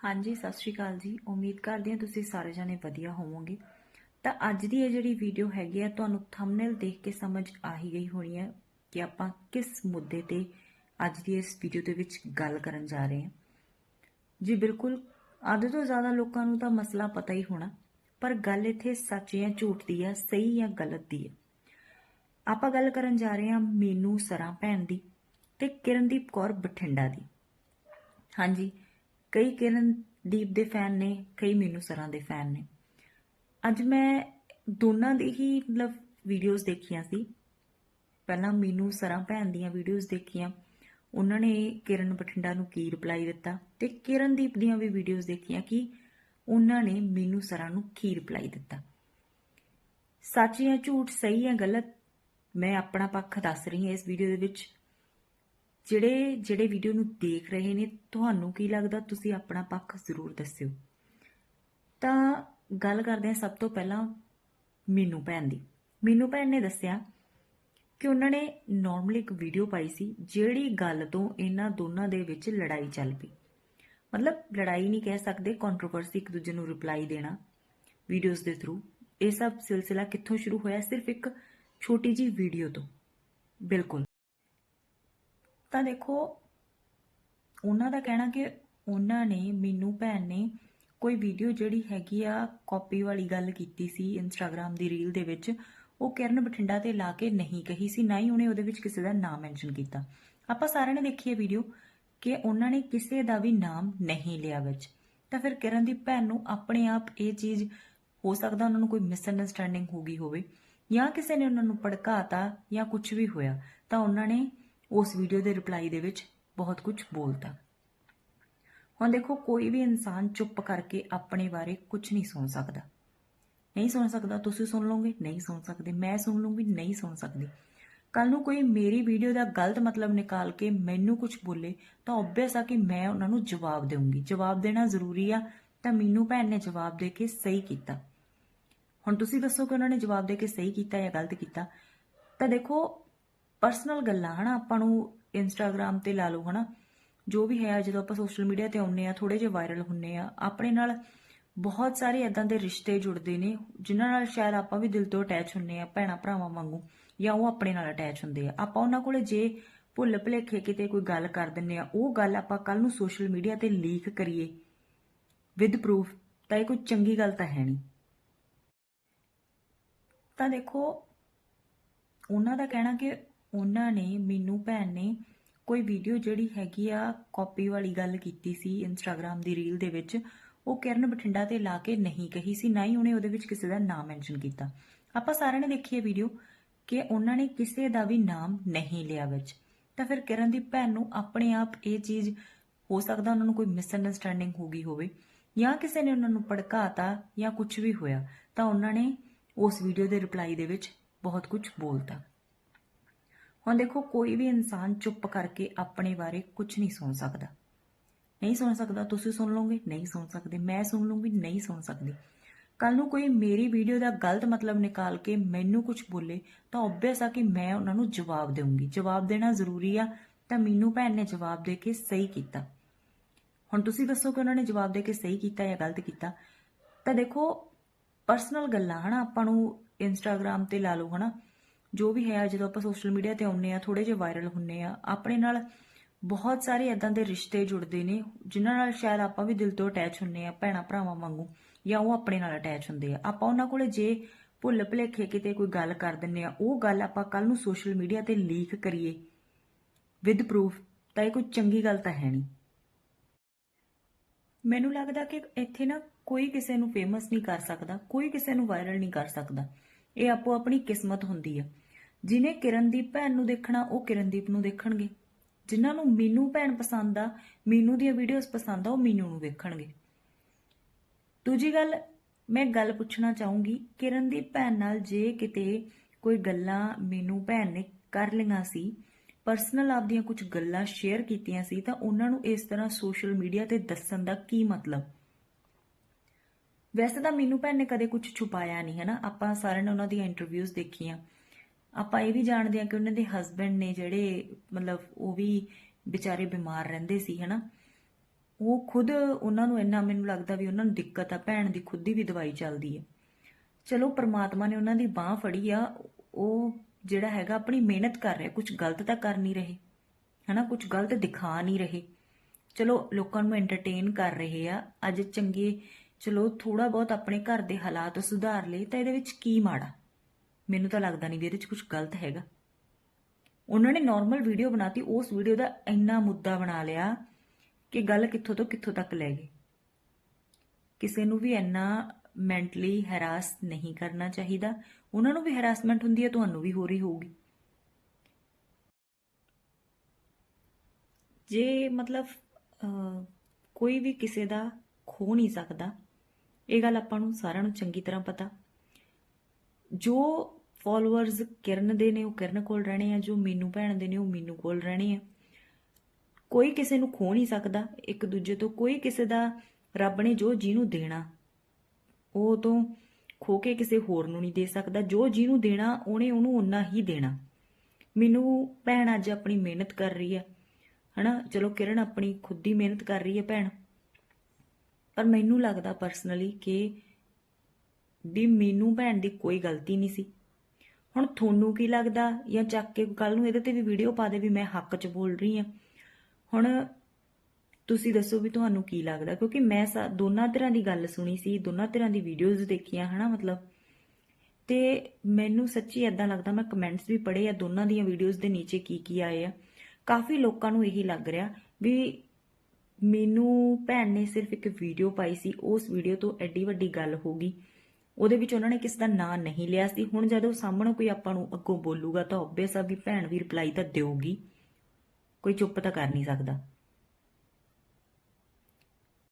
ਹਾਂਜੀ, ਸਤਿ ਸ਼੍ਰੀ ਅਕਾਲ ਜੀ। ਉਮੀਦ ਕਰਦੀ ਹਾਂ ਤੁਸੀਂ ਸਾਰੇ ਜਣੇ ਵਧੀਆ ਹੋਵੋਗੇ। ਤਾਂ ਅੱਜ ਦੀ ਇਹ ਜਿਹੜੀ ਵੀਡੀਓ ਹੈਗੀ ਆ, ਤੁਹਾਨੂੰ ਥੰਬਨੇਲ ਦੇਖ ਕੇ ਸਮਝ ਆ ਹੀ ਗਈ ਹੋਣੀ ਹੈ ਕਿ ਆਪਾਂ ਕਿਸ ਮੁੱਦੇ ਤੇ ਅੱਜ ਦੀ ਇਸ ਵੀਡੀਓ ਦੇ ਵਿੱਚ ਗੱਲ ਕਰਨ ਜਾ ਰਹੇ ਹਾਂ। ਜੀ, ਬਿਲਕੁਲ। ਅੱਧ ਤੋਂ ਜ਼ਿਆਦਾ ਲੋਕਾਂ ਨੂੰ ਤਾਂ ਮਸਲਾ ਪਤਾ ਹੀ ਹੋਣਾ, ਪਰ ਗੱਲ ਇੱਥੇ ਸੱਚ ਜਾਂ ਝੂਠ ਦੀ ਹੈ ਸਹੀ ਜਾਂ ਗਲਤ ਦੀ ਹੈ ਆਪਾਂ ਗੱਲ ਕਰਨ ਜਾ ਰਹੇ ਹਾਂ ਮੀਨੂ ਸਰਾਂ ਭੈਣ ਦੀ ਤੇ ਕਿਰਨਦੀਪ ਕੌਰ ਬਠਿੰਡਾ ਦੀ। ਹਾਂਜੀ ਕਈ ਕਿਰਨਦੀਪ ਦੇ ਫੈਨ ਨੇ, ਕਈ ਮੀਨੂ ਸਰਾਂ ਦੇ ਫੈਨ ਨੇ। ਅੱਜ ਮੈਂ ਦੋਨਾਂ ਦੀ ਹੀ ਮਤਲਬ ਵੀਡੀਓਜ਼ ਦੇਖੀਆਂ ਸੀ। ਪਹਿਲਾਂ ਮੀਨੂ ਸਰਾਂ ਭੈਣ ਦੀਆਂ ਵੀਡੀਓਜ਼ ਦੇਖੀਆਂ। ਉਹਨਾਂ ਨੇ ਕਿਰਨ ਬਠਿੰਡਾ ਨੂੰ ਕੀ ਰਿਪਲਾਈ ਦਿੱਤਾ ਤੇ ਕਿਰਨਦੀਪ ਦੀਆਂ ਵੀ ਵੀਡੀਓਜ਼ ਦੇਖੀਆਂ ਕਿ ਉਹਨਾਂ ਨੇ ਮੀਨੂ ਸਰਾਂ ਨੂੰ ਕੀ ਰਿਪਲਾਈ ਦਿੱਤਾ। ਸੱਚ ਜਾਂ ਝੂਠ, ਸਹੀ ਜਾਂ ਗਲਤ, ਮੈਂ ਆਪਣਾ ਪੱਖ ਦੱਸ ਰਹੀ ਹਾਂ ਇਸ ਵੀਡੀਓ ਦੇ ਵਿੱਚ। ਜਿਹੜੇ ਜਿਹੜੇ ਵੀਡੀਓ ਨੂੰ ਦੇਖ ਰਹੇ ਨੇ, ਤੁਹਾਨੂੰ ਕੀ ਲੱਗਦਾ? ਤੁਸੀਂ ਆਪਣਾ ਪੱਖ ਜ਼ਰੂਰ ਦੱਸਿਓ। ਤਾਂ ਗੱਲ ਕਰਦੇ ਹਾਂ ਸਭ ਤੋਂ ਪਹਿਲਾਂ ਮੀਨੂ ਭੈਣ ਦੀ। ਮੀਨੂ ਭੈਣ ਨੇ ਦੱਸਿਆ ਕਿ ਉਹਨਾਂ ਨੇ ਨਾਰਮਲੀ ਇੱਕ ਵੀਡੀਓ ਪਾਈ ਸੀ, ਜਿਹੜੀ ਗੱਲ ਤੋਂ ਇਹਨਾਂ ਦੋਨਾਂ ਦੇ ਵਿੱਚ ਲੜਾਈ ਚੱਲ ਪਈ। ਮਤਲਬ ਲੜਾਈ ਨਹੀਂ ਕਹਿ ਸਕਦੇ ਕੰਟਰੋਵਰਸੀ ਇੱਕ ਦੂਜੇ ਨੂੰ ਰਿਪਲਾਈ ਦੇਣਾ ਵੀਡੀਓਜ਼ ਦੇ ਥਰੂ ਇਹ ਸਭ ਸਿਲਸਿਲਾ ਕਿੱਥੋਂ ਸ਼ੁਰੂ ਹੋਇਆ? ਸਿਰਫ ਇੱਕ ਛੋਟੀ ਜੀ ਵੀਡੀਓ ਤੋਂ। ਬਿਲਕੁਲ। ਤਾਂ ਦੇਖੋ, ਉਹਨਾਂ ਦਾ ਕਹਿਣਾ ਕਿ ਉਹਨਾਂ ਨੇ, ਮੈਨੂੰ ਭੈਣ ਨੇ ਕੋਈ ਵੀਡੀਓ ਜਿਹੜੀ ਹੈਗੀ ਆ ਕਾਪੀ ਵਾਲੀ ਗੱਲ ਕੀਤੀ ਸੀ ਇੰਸਟਾਗ੍ਰam ਦੀ ਰੀਲ ਦੇ ਵਿੱਚ, ਉਹ ਕਿਰਨ ਬਠਿੰਡਾ ਤੇ ਲਾ ਕੇ ਨਹੀਂ ਕਹੀ ਸੀ, ਨਾ ਹੀ ਉਹਨੇ ਉਹਦੇ ਵਿੱਚ ਕਿਸੇ ਦਾ ਨਾਮ ਮੈਂਸ਼ਨ ਕੀਤਾ। ਆਪਾਂ ਸਾਰਿਆਂ ਨੇ ਦੇਖੀ ਹੈ ਵੀਡੀਓ ਕਿ ਉਹਨਾਂ ਨੇ ਕਿਸੇ ਦਾ ਵੀ ਨਾਮ ਨਹੀਂ ਲਿਆ ਵਿੱਚ। ਤਾਂ ਫਿਰ ਕਿਰਨ ਦੀ ਭੈਣ ਨੂੰ ਆਪਣੇ ਆਪ ਇਹ ਚੀਜ਼ ਹੋ ਸਕਦਾ ਉਹਨਾਂ ਨੂੰ ਕੋਈ ਮਿਸਅੰਡਰਸਟੈਂਡਿੰਗ ਹੋ ਗਈ ਹੋਵੇ, ਜਾਂ ਕਿਸੇ ਨੇ ਉਹਨਾਂ ਨੂੰ ਭੜਕਾਤਾ ਜਾਂ ਕੁਝ ਵੀ ਹੋਇਆ, ਤਾਂ ਉਹਨਾਂ ਨੇ ਉਸ ਵੀਡੀਓ ਦੇ ਰਿਪਲਾਈ ਦੇ ਵਿੱਚ ਬਹੁਤ ਕੁਝ ਬੋਲਤਾ। ਹੁਣ ਦੇਖੋ, ਕੋਈ ਵੀ ਇਨਸਾਨ ਚੁੱਪ ਕਰਕੇ ਆਪਣੇ ਬਾਰੇ ਕੁਝ ਨਹੀਂ ਸੁਣ ਸਕਦਾ। ਨਹੀਂ ਸੁਣ ਸਕਦਾ, ਤੁਸੀਂ ਸੁਣ ਲਓਗੇ, ਨਹੀਂ ਸੁਣ ਸਕਦੇ, ਮੈਂ ਸੁਣ ਲੂੰਗੀ ਨਹੀਂ ਸੁਣ ਸਕਦੀ। ਕੱਲ ਨੂੰ ਕੋਈ ਮੇਰੀ ਵੀਡੀਓ ਦਾ ਗਲਤ ਮਤਲਬ ਨਿਕਾਲ ਕੇ ਮੈਨੂੰ ਕੁਝ ਬੋਲੇ, ਤਾਂ ਆਬਵੀਅਸ ਆ ਕਿ ਮੈਂ ਉਹਨਾਂ ਨੂੰ ਜਵਾਬ ਦੇਵਾਂਗੀ ਜਵਾਬ ਦੇਣਾ ਜ਼ਰੂਰੀ ਆ, ਤਾਂ ਮੈਨੂੰ ਭੈਣ ਨੇ ਜਵਾਬ ਦੇ ਕੇ ਸਹੀ ਕੀਤਾ। ਹੁਣ ਤੁਸੀਂ ਦੱਸੋ ਕਿ ਉਹਨਾਂ ਨੇ ਜਵਾਬ ਦੇ ਕੇ ਸਹੀ ਕੀਤਾ ਜਾਂ ਗਲਤ ਕੀਤਾ। ਤਾਂ ਦੇਖੋ ਪਰਸਨਲ ਗੱਲਾਂ, ਹਨਾ? ਆਪਾਂ ਨੂੰ ਇੰਸਟਾਗ੍ਰam ਤੇ ਲਾ ਲਓ, ਹਨਾ? ਜੋ ਵੀ ਹੈ, ਜਦੋਂ ਆਪਾਂ ਸੋਸ਼ਲ ਮੀਡੀਆ ਤੇ ਆਉਂਦੇ ਆ ਥੋੜੇ ਜਿਹਾ ਵਾਇਰਲ ਹੁੰਨੇ ਆ ਆਪਣੇ ਨਾਲ ਬਹੁਤ ਸਾਰੇ ਇਦਾਂ ਦੇ ਰਿਸ਼ਤੇ ਜੁੜਦੇ ਨੇ, ਜਿਨ੍ਹਾਂ ਨਾਲ ਸ਼ਾਇਦ ਆਪਾਂ ਵੀ ਦਿਲ ਤੋਂ ਅਟੈਚ ਹੁੰਨੇ ਆ ਭੈਣਾ ਭਰਾਵਾਂ ਵਾਂਗੂ, ਜਾਂ ਉਹ ਆਪਣੇ ਨਾਲ ਅਟੈਚ ਹੁੰਦੇ ਆ। ਆਪਾਂ ਉਹਨਾਂ ਕੋਲੇ ਜੇ ਭੁੱਲ ਭੁਲੇਖੇ ਕਿਤੇ ਕੋਈ ਗੱਲ ਕਰ ਦਿੰਨੇ ਆ ਉਹ ਗੱਲ ਆਪਾਂ ਕੱਲ ਨੂੰ ਸੋਸ਼ਲ ਮੀਡੀਆ ਤੇ ਲੀਕ ਕਰੀਏ ਵਿਦ ਪ੍ਰੂਫ ਤਾਂ ਇਹ ਕੋਈ ਚੰਗੀ ਗੱਲ ਤਾਂ ਹੈ ਨਹੀਂ। ਤਾਂ ਦੇਖੋ, ਉਹਨਾਂ ਦਾ ਕਹਿਣਾ ਕਿ ਉਹਨਾਂ ਨੇ ਮੈਨੂੰ ਭੈਣ ਨੇ ਕੋਈ ਵੀਡੀਓ ਜਿਹੜੀ ਹੈਗੀ ਆ ਕਾਪੀ ਵਾਲੀ ਗੱਲ ਕੀਤੀ ਸੀ ਇੰਸਟਾਗ੍ਰam ਦੀ ਰੀਲ ਦੇ ਵਿੱਚ, ਉਹ ਕਿਰਨ ਬਠਿੰਡਾ ਤੇ ਲਾ ਕੇ ਨਹੀਂ ਕਹੀ ਸੀ, ਨਾ ਹੀ ਉਹਨੇ ਉਹਦੇ ਵਿੱਚ ਕਿਸੇ ਦਾ ਨਾਮ ਮੈਂਸ਼ਨ ਕੀਤਾ। ਆਪਾਂ ਸਾਰਿਆਂ ਨੇ ਦੇਖੀ ਹੈ ਵੀਡੀਓ ਕਿ ਉਹਨਾਂ ਨੇ ਕਿਸੇ ਦਾ ਵੀ ਨਾਮ ਨਹੀਂ ਲਿਆ ਵਿੱਚ। ਤਾਂ ਫਿਰ ਕਿਰਨ ਦੀ ਭੈਣ ਨੂੰ ਆਪਣੇ ਆਪ ਇਹ ਚੀਜ਼ ਹੋ ਸਕਦਾ ਉਹਨਾਂ ਨੂੰ ਕੋਈ ਮਿਸਅੰਡਰਸਟੈਂਡਿੰਗ ਹੋ ਗਈ ਹੋਵੇ, ਜਾਂ ਕਿਸੇ ਨੇ ਉਹਨਾਂ ਨੂੰ ਭੜਕਾਤਾ ਜਾਂ ਕੁਝ ਵੀ ਹੋਇਆ, ਤਾਂ ਉਹਨਾਂ ਨੇ ਉਸ ਵੀਡੀਓ ਦੇ ਰਿਪਲਾਈ ਦੇ ਵਿੱਚ ਬਹੁਤ ਕੁਝ ਬੋਲਤਾ। ਹੁਣ ਦੇਖੋ, ਕੋਈ ਵੀ ਇਨਸਾਨ ਚੁੱਪ ਕਰਕੇ ਆਪਣੇ ਬਾਰੇ ਕੁਝ ਨਹੀਂ ਸੁਣ ਸਕਦਾ। ਨਹੀਂ ਸੁਣ ਸਕਦਾ, ਤੁਸੀਂ ਸੁਣ ਲਓਗੇ, ਨਹੀਂ ਸੁਣ ਸਕਦੇ, ਮੈਂ ਸੁਣ ਲੂੰਗੀ ਨਹੀਂ ਸੁਣ ਸਕਦੀ। ਕੱਲ ਨੂੰ ਕੋਈ ਮੇਰੀ ਵੀਡੀਓ ਦਾ ਗਲਤ ਮਤਲਬ ਨਿਕਾਲ ਕੇ ਮੈਨੂੰ ਕੁਝ ਬੋਲੇ, ਤਾਂ ਆਬਵੀਅਸ ਆ ਕਿ ਮੈਂ ਉਹਨਾਂ ਨੂੰ ਜਵਾਬ ਦੇਵਾਂਗੀ ਜਵਾਬ ਦੇਣਾ ਜ਼ਰੂਰੀ ਆ, ਤਾਂ ਮੈਨੂੰ ਭੈਣ ਨੇ ਜਵਾਬ ਦੇ ਕੇ ਸਹੀ ਕੀਤਾ। ਹੁਣ ਤੁਸੀਂ ਦੱਸੋ ਕਿ ਉਹਨਾਂ ਨੇ ਜਵਾਬ ਦੇ ਕੇ ਸਹੀ ਕੀਤਾ ਜਾਂ ਗਲਤ ਕੀਤਾ। ਤਾਂ ਦੇਖੋ ਪਰਸਨਲ ਗੱਲਾਂ ਹਨਾ, ਆਪਾਂ ਨੂੰ ਇੰਸਟਾਗ੍ਰam ਤੇ ਲਾ ਲਓ ਹਨਾ। ਜੋ ਵੀ ਹੈ, ਜਦੋਂ ਆਪਾਂ ਸੋਸ਼ਲ ਮੀਡੀਆ ਤੇ ਆਉਂਦੇ ਆ ਥੋੜੇ ਜਿਹਾ ਵਾਇਰਲ ਹੁੰਨੇ ਆ ਆਪਣੇ ਨਾਲ ਬਹੁਤ ਸਾਰੇ ਇਦਾਂ ਦੇ ਰਿਸ਼ਤੇ ਜੁੜਦੇ ਨੇ, ਜਿਨ੍ਹਾਂ ਨਾਲ ਸ਼ਾਇਦ ਆਪਾਂ ਵੀ ਦਿਲ ਤੋਂ ਅਟੈਚ ਹੁੰਨੇ ਆ ਭੈਣਾ ਭਰਾਵਾਂ ਵਾਂਗੂ, ਜਾਂ ਉਹ ਆਪਣੇ ਨਾਲ ਅਟੈਚ ਹੁੰਦੇ ਆ। ਆਪਾਂ ਉਹਨਾਂ ਕੋਲੇ ਜੇ ਭੁੱਲ ਭੁਲੇਖੇ ਕਿਤੇ ਕੋਈ ਗੱਲ ਕਰ ਦਿੰਨੇ ਆ ਉਹ ਗੱਲ ਆਪਾਂ ਕੱਲ ਨੂੰ ਸੋਸ਼ਲ ਮੀਡੀਆ ਤੇ ਲੀਕ ਕਰੀਏ ਵਿਦ ਪ੍ਰੂਫ ਤਾਂ ਇਹ ਕੋਈ ਚੰਗੀ ਗੱਲ ਤਾਂ ਹੈ ਨਹੀਂ। ਮੈਨੂੰ ਲੱਗਦਾ ਕਿ ਇੱਥੇ ਨਾ ਕੋਈ ਕਿਸੇ ਨੂੰ ਫੇਮਸ ਨਹੀਂ ਕਰ ਸਕਦਾ, ਕੋਈ ਕਿਸੇ ਨੂੰ ਵਾਇਰਲ ਨਹੀਂ ਕਰ ਸਕਦਾ। ਇਹ ਆਪੋ ਆਪਣੀ ਕਿਸਮਤ ਹੁੰਦੀ ਆ। ਜਿਨੇ ਕਿਰਨਦੀਪ ਭੈਣ ਨੂੰ ਦੇਖਣਾ, ਉਹ ਕਿਰਨਦੀਪ ਨੂੰ ਦੇਖਣਗੇ। ਜਿਨ੍ਹਾਂ ਨੂੰ ਮੀਨੂ ਭੈਣ ਪਸੰਦ ਆ, ਮੀਨੂ ਦੀਆਂ ਵੀਡੀਓਜ਼ ਪਸੰਦ ਆ, ਉਹ ਮੀਨੂ ਨੂੰ ਵੇਖਣਗੇ। ਦੂਜੀ ਗੱਲ, ਮੈਂ ਗੱਲ ਪੁੱਛਣਾ ਚਾਹੂੰਗੀ ਕਿਰਨ ਦੀ ਭੈਣ ਨਾਲ ਜੇ ਕਿਤੇ ਕੋਈ ਗੱਲਾਂ ਮੀਨੂ ਭੈਣ ਨੇ ਕਰ ਲਈਆਂ ਸੀ ਪਰਸਨਲ ਆਪਦੀਆਂ ਕੁਝ ਗੱਲਾਂ ਸ਼ੇਅਰ ਕੀਤੀਆਂ ਸੀ, ਤਾਂ ਉਹਨਾਂ ਨੂੰ ਇਸ ਤਰ੍ਹਾਂ ਸੋਸ਼ਲ ਮੀਡੀਆ ਤੇ ਦੱਸਣ ਦਾ ਕੀ ਮਤਲਬ? ਵੈਸੇ ਤਾਂ ਮੈਨੂੰ ਭੈਣ ਨੇ ਕਦੇ ਕੁਝ ਛੁਪਾਇਆ ਨਹੀਂ ਹੈ ਨਾ ਆਪਾਂ ਸਾਰਿਆਂ ਨੇ ਉਹਨਾਂ ਦੀਆਂ ਇੰਟਰਵਿਊਜ਼ ਦੇਖੀਆਂ। ਆਪਾਂ ਇਹ ਵੀ ਜਾਣਦੇ ਹਾਂ ਕਿ ਉਹਨਾਂ ਦੇ ਹਸਬੰਡ ਨੇ ਜਿਹੜੇ, ਮਤਲਬ ਉਹ ਵੀ ਵਿਚਾਰੇ ਬਿਮਾਰ ਰਹਿੰਦੇ ਸੀ ਹੈ ਨਾ ਉਹ ਖੁਦ ਉਹਨਾਂ ਨੂੰ ਇੰਨਾ ਮੈਨੂੰ ਲੱਗਦਾ ਵੀ ਉਹਨਾਂ ਨੂੰ ਦਿੱਕਤ ਆ, ਭੈਣ ਦੀ ਖੁਦ ਦੀ ਵੀ ਦਵਾਈ ਚੱਲਦੀ ਹੈ ਚਲੋ, ਪ੍ਰਮਾਤਮਾ ਨੇ ਉਹਨਾਂ ਦੀ ਬਾਹ ਫੜੀ ਆ, ਉਹ ਜਿਹੜਾ ਹੈਗਾ ਆਪਣੀ ਮਿਹਨਤ ਕਰ ਰਿਹਾ ਕੁਝ ਗਲਤ ਤਾਂ ਕਰ ਨਹੀਂ ਰਹੇ, ਹਨਾ? ਕੁਝ ਗਲਤ ਦਿਖਾ ਨਹੀਂ ਰਹੇ। ਚਲੋ, ਲੋਕਾਂ ਨੂੰ ਐਂਟਰਟੇਨ ਕਰ ਰਹੇ ਆ। ਅੱਜ ਚੰਗੇ ਚਲੋ ਥੋੜਾ ਬਹੁਤ ਆਪਣੇ ਘਰ ਦੇ ਹਾਲਾਤ ਸੁਧਾਰ ਲਈ ਤਾਂ ਇਹਦੇ ਵਿੱਚ ਕੀ ਮਾੜਾ। ਮੈਨੂੰ ਤਾਂ ਲੱਗਦਾ ਨਹੀਂ ਵੀ ਇਹਦੇ ਵਿੱਚ ਕੁਝ ਗਲਤ ਹੈਗਾ। ਉਹਨਾਂ ਨੇ ਨਾਰਮਲ ਵੀਡੀਓ ਬਣਾਤੀ, ਉਸ ਵੀਡੀਓ ਦਾ ਇੰਨਾ ਮੁੱਦਾ ਬਣਾ ਲਿਆ ਕਿ ਗੱਲ ਕਿੱਥੋਂ ਤੋਂ ਕਿੱਥੋਂ ਤੱਕ ਲੈ ਗਈ ਕਿਸੇ ਨੂੰ ਵੀ ਇੰਨਾ ਮੈਂਟਲੀ ਹੈਰਾਸ ਨਹੀਂ ਕਰਨਾ ਚਾਹੀਦਾ। ਉਹਨਾਂ ਨੂੰ ਵੀ ਹੈਰਾਸਮੈਂਟ ਹੁੰਦੀ ਹੈ, ਤੁਹਾਨੂੰ ਵੀ ਹੋ ਰਹੀ ਹੋਊਗੀ। ਜੇ ਮਤਲਬ ਕੋਈ ਵੀ ਕਿਸੇ ਦਾ ਖੋ ਨਹੀਂ ਸਕਦਾ ਇਹ ਗੱਲ ਆਪਾਂ ਨੂੰ ਸਾਰਿਆਂ ਨੂੰ ਚੰਗੀ ਤਰ੍ਹਾਂ ਪਤਾ। ਜੋ ਫਾਲੋਅਰਸ ਕਿਰਨ ਦੇ ਨੇ, ਉਹ ਕਿਰਨ ਕੋਲ ਰਹਿਣੇ ਆ। ਜੋ ਮੀਨੂ ਭੈਣ ਦੇ ਨੇ, ਉਹ ਮੀਨੂ ਕੋਲ ਰਹਿਣੇ ਆ। ਕੋਈ ਕਿਸੇ ਨੂੰ ਖੋ ਨਹੀਂ ਸਕਦਾ। ਇੱਕ ਦੂਜੇ ਤੋਂ ਕੋਈ ਕਿਸੇ ਦਾ ਰੱਬ ਨੇ ਜੋ ਜਿਹਨੂੰ ਦੇਣਾ, ਉਹ ਤੋਂ ਖੋ ਕੇ ਕਿਸੇ ਹੋਰ ਨੂੰ ਨਹੀਂ ਦੇ ਸਕਦਾ। ਜੋ ਜਿਹਨੂੰ ਦੇਣਾ, ਉਹਨੇ ਉਹਨੂੰ ਉਨਾ ਹੀ ਦੇਣਾ। ਮੈਨੂੰ ਭੈਣ ਅੱਜ ਆਪਣੀ ਮਿਹਨਤ ਕਰ ਰਹੀ ਹੈ ਹਨਾ? ਚਲੋ ਕਿਰਨ ਆਪਣੀ ਖੁਦ ਦੀ ਮਿਹਨਤ ਕਰ ਰਹੀ ਹੈ ਭੈਣ। ਪਰ ਮੈਨੂੰ ਲੱਗਦਾ ਪਰਸਨਲੀ ਕਿ ਵੀ ਮੈਨੂੰ ਭੈਣ ਦੀ ਕੋਈ ਗਲਤੀ ਨਹੀਂ ਸੀ। ਹੁਣ ਤੁਹਾਨੂੰ ਕੀ ਲੱਗਦਾ? ਜਾਂ ਚੱਕ ਕੇ ਕੱਲ ਨੂੰ ਇਹਦੇ ਤੇ ਵੀ ਵੀਡੀਓ ਪਾ ਦੇ ਵੀ ਮੈਂ ਹੱਕ 'ਚ ਬੋਲ ਰਹੀ ਹਾਂ। ਹੁਣ ਤੁਸੀਂ ਦੱਸੋ ਵੀ ਤੁਹਾਨੂੰ ਕੀ ਲੱਗਦਾ? ਕਿਉਂਕਿ ਮੈਂ ਸਾ- ਦੋਨਾਂ ਤਰ੍ਹਾਂ ਦੀ ਗੱਲ ਸੁਣੀ ਸੀ, ਦੋਨਾਂ ਤਰ੍ਹਾਂ ਦੀ ਵੀਡੀਓਜ਼ ਦੇਖੀਆਂ, ਹਨਾ ਮਤਲਬ? ਤੇ ਮੈਨੂੰ ਸੱਚੀ ਐਦਾਂ ਲੱਗਦਾ, ਮੈਂ ਕਮੈਂਟਸ ਵੀ ਪੜ੍ਹੇ ਆ, ਦੋਨਾਂ ਦੀਆਂ ਵੀਡੀਓਜ਼ ਦੇ ਨੀਚੇ ਕੀ ਕੀ ਆਏ ਆ। ਕਾਫੀ ਲੋਕਾਂ ਨੂੰ ਇਹੀ ਲੱਗ ਰਿਹਾ ਵੀ ਮੈਨੂੰ ਭੈਣ ਨੇ ਸਿਰਫ ਇੱਕ ਵੀਡੀਓ ਪਾਈ ਸੀ, ਉਸ ਵੀਡੀਓ ਤੋਂ ਐਡੀ ਵੱਡੀ ਗੱਲ ਹੋ ਗਈ। ਉਹਦੇ ਵਿੱਚ ਉਹਨਾਂ ਨੇ ਕਿਸ ਦਾ ਨਾਂ ਨਹੀਂ ਲਿਆ ਸੀ। ਹੁਣ ਜਦੋਂ ਸਾਹਮਣੇ ਕੋਈ ਆਪਾਂ ਨੂੰ ਅੱਗੋਂ ਬੋਲੂਗਾ ਤਾਂ ਆਬਵੀਅਸ ਆ ਵੀ ਭੈਣ ਵੀ ਰਿਪਲਾਈ ਤਾਂ ਦੇਊਗੀ। ਕੋਈ ਚੁੱਪ ਤਾਂ ਕਰ ਨਹੀਂ ਸਕਦਾ।